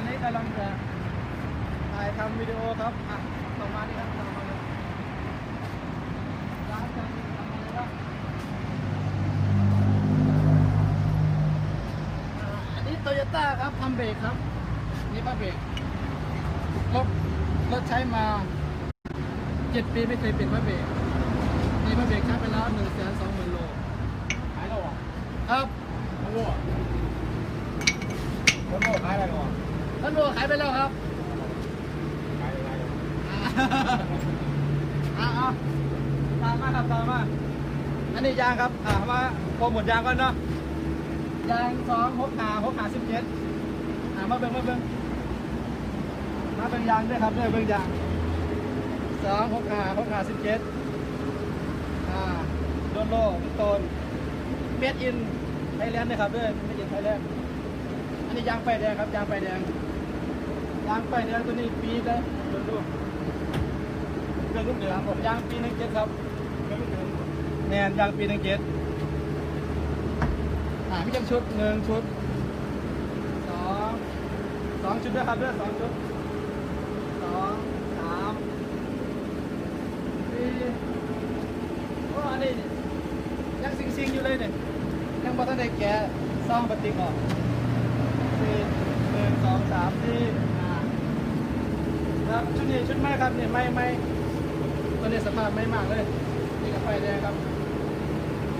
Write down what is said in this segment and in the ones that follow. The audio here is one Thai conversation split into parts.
อนนี้กำลังจะถ่ายทำวิดีโอครับอะต่อมานี่ครับต่อมาเลยร้านจะมีทำอะไรบ้างอันนี้โตโยต้าครับทำเบรกครับ นี่ป้าเบรกรถรถใช้มาเจ็ดปีไม่เคยเปลี่ยนป้าเบรกนี่ป้าเบรกใช้ไปแล้วหนึ่งแสนสองหมื่นโลขายแล้วอะครับโอ้โหโอ้โหขายอะไรก่อน ท่าน โลขายไปแล้วครับขายอะไรอ่าอ่าตามมาครับตามมา อันนี้ยางครับอ่ามาโปรโมทยางก่อนเนาะ ยางสองหกขาหกขาสิบเจ็ดอ่ามาเบิ่งมาเบิ่งมาเบิ่งยางด้วยครับด้วยเบิ่งยางสองหกขาหกขาสิบเจ็ดอ่าโดนโลพี่โตนเมดอินไทยแลนด์นะครับด้วยเมดอินไทยแลนด์อันนี้ยางไฟแดงครับยางไฟแดง ยางไฟแดงตัวนี้ปีได้ดูดูเครื่องรุ่นเดียวครับผมยางปีหนึ่งเจ็ดครับเครื่องรุ่นเดียวแนนยางปีหนึ่งเจ็ดอ่าพี่จำชุดหนึ่งชุดสองสองชุดด้วยครับด้วยสองชุดสองสามสี่โอ้อันนี้ยังซิงซิงๆอยู่เลยเนี่ยยังบอทันได้แกะซ่องปฏิกออกสี่หนึ่งสองสามสี่ ครับชุดนี้ชุดไหม่ครับเนี่ยไม่ไม่ตัวนี้สภาพไม่มากเลยนี่ก็ไฟแดงครับ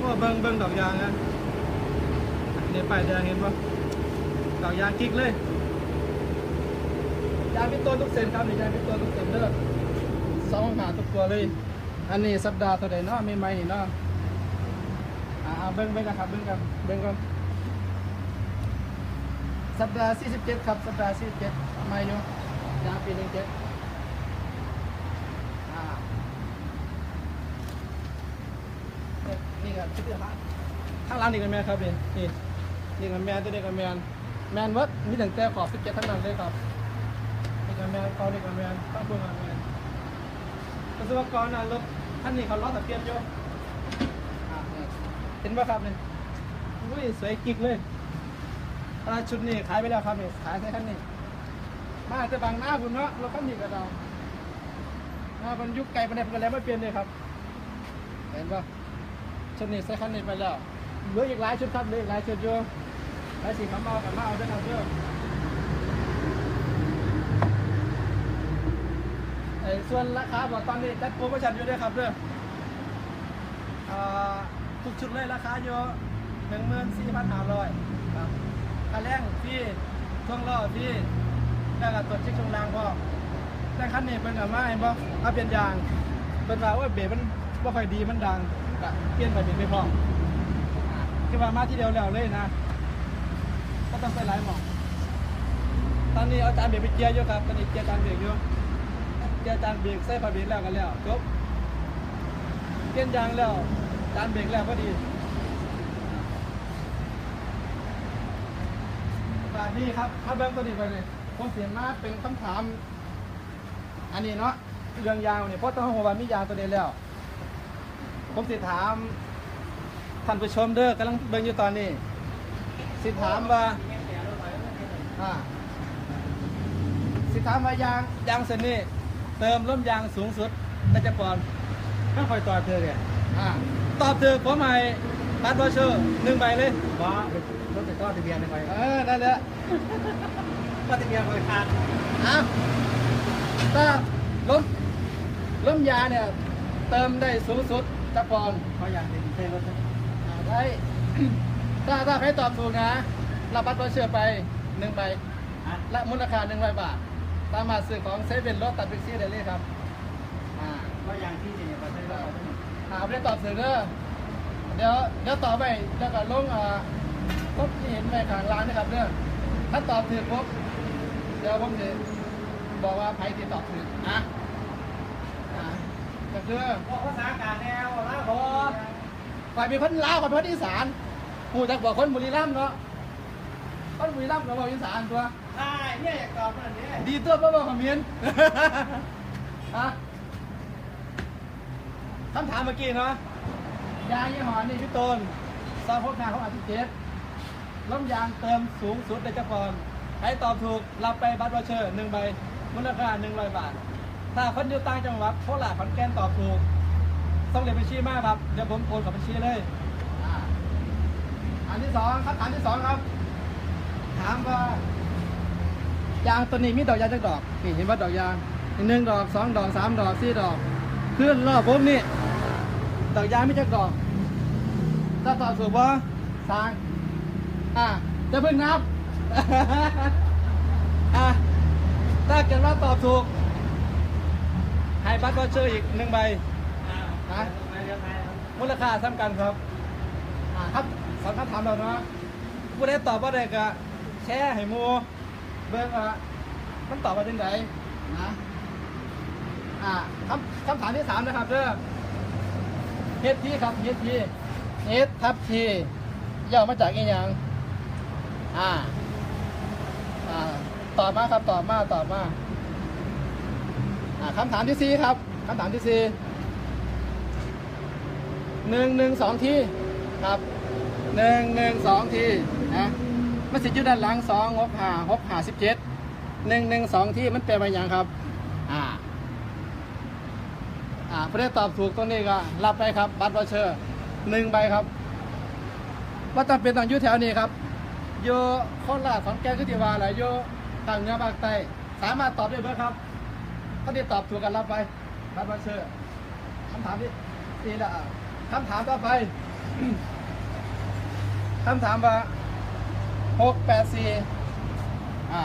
ว่าเบิ้งเบิ้งดอกยางนะเนี่ยไฟแดงเห็นปะดอกยางกิ๊กเลยยางพิตัวทุกเซนครับนี่ยางพิตัวทุกเซนเด้อสองหาทุกตัวเลย อันนี้สัปดาห์ตัวไหนเนาะไม่ไม่นี่เนาะเอาเบิ้งเบิ้งกันครับเบิ้งกันเบิ้งกันสัปดาห์47 ครับ สัปดาห์47ม่เยู่ยางปี17 นี่ครับชุดเดียวครับข้างล่างนี่กันแมนครับนี่นี่นี่กันแมนตัวนี้กันแมนแมนเวิร์ดมีตั้งแต่ขอบสิบเจ็ดทั้งนั้นเลยครับนี่กันแมนเขานี่กันแมนต้องพูดกันแมนกระทรวงกรนะรถท่านนี้เขาล้อตะเกียบอยู่เห็นป่ะครับนี่อุ้ยสวยกิ๊กเลยอ่าชุดนี้ขายไปแล้วครับนี่ขายใช้คันนี้มาแต่บางหน้าคุณเนาะรถคันนี้ก็เราอ่ามันยุคไกลประเด็นกันแล้วไม่เปลี่ยนเลยครับ เห็นปะ ชนี้ใส่คันนี้ไปแล้วเหลืออีกหลายชุดครับเหลืออีกหลายชุดอยู่หลายสีขาวมากับมาเอาด้วยครับเด้อไอ้ส่วนราคาบอกตอนนี้จัดโปรโมชั่นอยู่ด้วยครับเด้ออ่าทุกชุดเลยราคาอยู่หนึ่งหมื่นสี่พันห้าร้อยครับค่าแรงที่ท่วงล้อที่แล้วก็ตรวจเช็คช่วงล่างพ่อแต่คันนี้เป็นกับมาเห็นบ่เอาเปลี่ยนยางเป็นว่าว่าเบรมัน บ่ค่อยดีมันดังก็เปลี่ยนไปเบรกไม่พอมคือว่ามาที่เดียวแล้วเลยนะก็ต้องไปหลายหมองตอนนี้เอาจานเบรกไปเกียร์อยู่ครับตอนนี้เกียร์จานเบรกอยู่เกียร์จานเบรกใส่ผ้าเบรกแล้วกันแล้วจบเปลี่ยนยางแล้วจานเบรกแล้วก็ดีแบบนี้ครับถ้าเบิ้งตัวนี้ไปเลยผมเสียมาเป็นคำถาม อันนี้เนาะเรื่องยางเนี่ยเพราะต้องหัววันมียางตัวเดียวแล้ว ผมสิถามท่านผู้ชมเด้อกำลังเบิ่งอยู่ตอนนี้ สิถามว่าอ่าสิถามว่ายางยางเส้นนี้เติมร่มยางสูงสุดน่าจะปอนด์ถ้าคอยต่อเธอเนี่ยอ่าตอบถูกผมให้บัตรวอเชอร์หนึ่งใบเลยบ้ารถติดต่อทะเบียนยังไงเออนั่นแหละก็ทะเบียนคอยขาดอะถ้าล้มล้มยาเนี่ยเติมได้สูงสุด จะปอนด์เขาอยากเห็นเท่รถอ่าได้ถ้าถ้าใครตอบถูกนะรับบัตรตัวเชื่อไปหนึ่งใบและมูลค่าหนึ่งร้อยบาทสามมารถซื้อของเซเว่นรถตัดบิ๊กซีได้เลยครับอ่าก็อย่างที่เนี่ยประเทศเราหาไม่ได้ตอบถูกเด้อเดี๋ยวเดี๋ยวต่อไปแล้วก็ลงอ่าพบที่เห็นในข้างร้านนะครับเด้อถ้าตอบถูกปุ๊บเดี๋ยวผมจะบอกว่าใครที่ตอบถูกนะ ก็คือบอกภาษากาศแนวแล้วพอฝ่ายเป็นคนลาวกับคนอีสานผู้จักบอกคนบุรีรัมย์เนาะคนบุรีรัมย์กับบอกอีสานตัวใช่เนี่ยอยากตอบนั่นเนี่ยดีตัวเพื่อบอกคอมเมนต์ฮะคำถามเมื่อกี้เนาะยางยี่ห้อนี่พี่ต้นซาพกนาเขาอาทิเจ็ดล้มยางเติมสูงสุดในจักรพรใครตอบถูกรับไปบัตรวอเชอร์หนึ่งใบมูลค่าหนึ่งร้อยบาท ถ้าคนอยู่ต่างจังหวัดโคราชขอนแก่นตอบถูกต้องเรียนบัญชีมากครับ เดี๋ยวผมโอนกับบัญชีเลยอ่าอันที่สองครับอันที่สองครับ ถามว่ายางตัวนี้มีดอกยางจักดอก นี่เห็นว่าดอกยางหนึ่งดอกสองดอกสามดอกสี่ดอกขึ้นรอบผมนี่ ดอกยางมีจักดอก ถ้าตอบถูกว่าสางอ่าจะเพิ่งนับ อะถ้าเกิดว่าตอบถูก ให้บัตรวอเชอร์อีกหนึ่งใบอ่าไปเรียนไทยครับมูลค่าสำคัญครับอ่าครับสองคำถามเราเนาะผู้ใดตอบว่าใดก็แชร์ให้หมูเบิ่งว่ามันตอบว่าจังไดนะอ่าคำคำถามที่สามนะครับเด้อเฮดทีครับเฮดทีเฮดทับทีย่อมาจากอีหยังอ่าอ่าตอบมาครับตอบมาตอบมา อ่าคำถามที่สี่ครับคำถามที่สี่หนึ่งหนึ่งสองทีครับหนึ่งหนึ่งสองทีนะมันสิอยู่ด้านหลังสองหกห้าหกห้าสิบเจ็ดหนึ่งหนึ่งสองทีมันแปลว่าอย่างครับ อ่า อ่าผู้ได้ตอบถูกตัวนี้ก็รับไปครับ บัตรวอเชอร์หนึ่งใบครับว่าจำเป็นต้องอยู่แถวนี้ครับอยู่โคราชขอนแก่นก็ที่ว่าอะไรอยู่ทางเหนือภาคใต้สามารถตอบได้เบอร์ครับ ถ้าที่ตอบถูกกันรับไปบัตรวอเชอร์คำถามที่สี่ละคำถามต่อไปคำถามว่าหกแปดสี่อ่า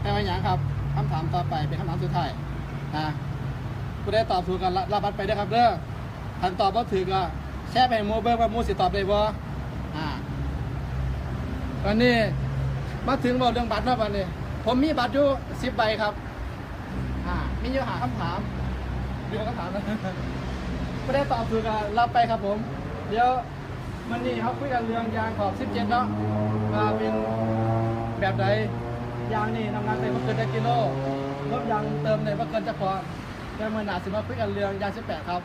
แปลว่าอย่างครับคำถามต่อไปเป็นคำถามสุดท้ายอ่าผู้ได้ตอบถูกกันรับรับบัตรไปเด้ครับเด้อทันตอบว่าถือก็แชร์ไปให้หมูเบิร์ว่าหมูสิตอบได้บ่อ่านนี้มาถึงบอกเรื่องบัตรแล้วบัดนี้ ผมมีบัตรอยู่สิบใบครับ มีเยู่หาคำถามอยู่คำถามนะไม่ได้ตอบถูกกันรับไปครับผม เดี๋ยววันนี้เขาคุยกันเรื่องยางขอบ 17 เนาะว่าเป็นแบบใดยางนี่น้ำหนักได้ไม่เกินได้กิโลรถยางเติมได้ไม่เกินจะพอเดี๋ยวมื่อหนาสิมาคุยกันเรื่องยาง 18 ครับ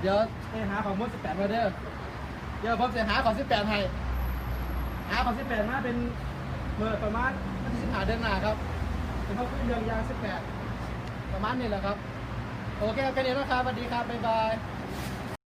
เดี๋ยวไปหาของมุด18 มาเด้อเดี๋ยวผมจะหาของ 18 ให้หาของ 18 มาเป็นเมื่อประมาณวันที่15เดือนหน้าครับจะมาคุยเรื่องยาง 18 ประมาณนี้แหละครับ โอเคแค่นี้นะครับสวัสดีครับ บ๊ายบาย